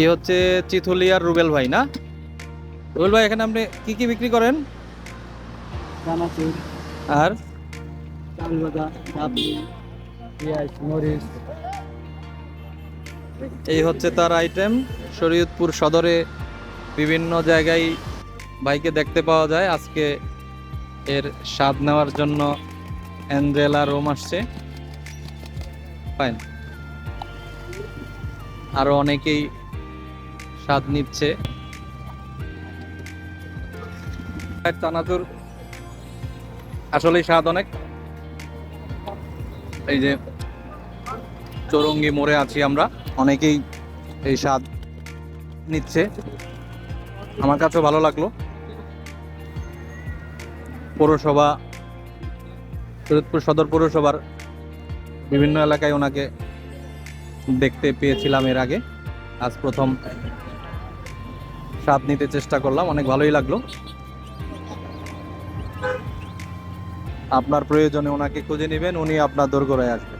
এই হচ্ছে চিথুলিয়ার রুবেল ভাই না? রুবেল ভাই এখানে আপনি কি কি বিক্রি করেন? আর? এই হচ্ছে তার আইটেম শরীয়তপুর সদরে বিভিন্ন জায়গায় বাইকে দেখতে পাওয়া যায়। আজকে এর স্বাদ নেওয়ার জন্য অ্যাঞ্জেলা রোম আসছে। ফাইন আরও অনেকেই স্বাদ নিচ্ছে। চানাচুর। আসলেই স্বাদ অনেক। এই যে চৌরঙ্গি মোড়ে আছি আমরা। অনেকেই এই স্বাদ নিচ্ছে। আমার কাছেও ভালো লাগল। পৌরসভা শরীয়তপুর সদর পৌরসভার বিভিন্ন এলাকায় ওনাকে দেখতে পেয়েছিলাম এর আগে। আজ প্রথম স্বাদ নিতে চেষ্টা করলাম, অনেক ভালোই লাগল। আপনার প্রয়োজনে ওনাকে খুঁজে নেবেন, উনি আপনার দোরগোড়ায় আসবেন